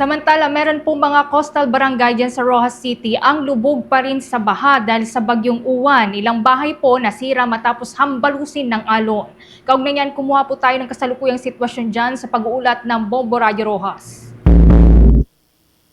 Samantala, meron po mga coastal barangay dyan sa Rojas City ang lubog pa rin sa baha dahil sa bagyong uwan. Ilang bahay po nasira matapos hambalusin ng alon. Kaugnay niyan, kumuha po tayo ng kasalukuyang sitwasyon dyan sa pag-uulat ng Bombo Radio Rojas.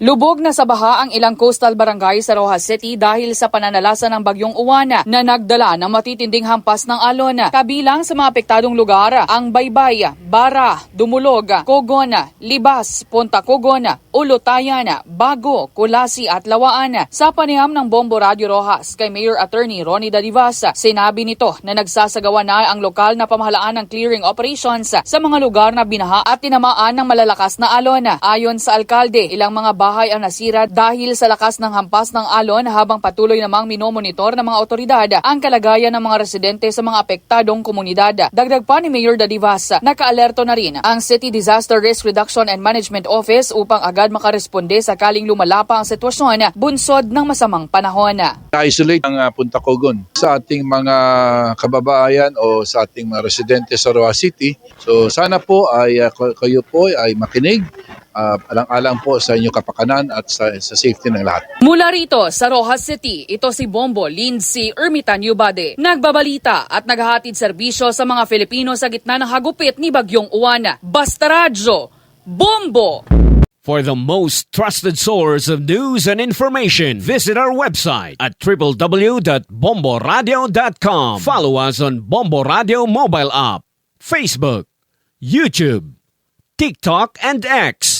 Lubog na sa baha ang ilang coastal barangay sa Rojas City dahil sa pananalasa ng bagyong Uwana na nagdala ng matitinding hampas ng alon. Kabilang sa mga apektadong lugar ang Baybay, Bara, Dumulog, Kogon, Libas, Punta Kogon, Ulutayan, Bago, Kulasi at Lawaan. Sa paniham ng Bombo Radio Rojas kay Mayor Attorney Ronnie Dadivas, sinabi nito na nagsasagawa na ang lokal na pamahalaan ng clearing operations sa mga lugar na binaha at tinamaan ng malalakas na alon. Ayon sa alkalde, ilang mga ang nasira dahil sa lakas ng hampas ng alon habang patuloy namang minomonitor ng mga otoridad ang kalagayan ng mga residente sa mga apektadong komunidad. Dagdag pa ni Mayor Dadivas, nakaalerto na rin ang City Disaster Risk Reduction and Management Office upang agad makaresponde sakaling lumala pa ang sitwasyon bunsod ng masamang panahon. isolate ang uh, Punta Cogon sa ating mga kababayan o sa ating mga residente sa Roa City. So sana po ay uh, kayo po ay makinig, uh, alang-alang po sa inyong kapakanan at sa, sa safety ng lahat. Mula rito sa Rojas City, ito si Bombo Lindsay Ermitan Yubade. Nagbabalita at naghahatid serbisyo sa mga Filipino sa gitna ng hagupit ni Bagyong Uwan. Basta radyo, Bombo! For the most trusted source of news and information, visit our website at www.bomboradio.com. Follow us on Bombo Radio mobile app, Facebook, YouTube, TikTok, and X,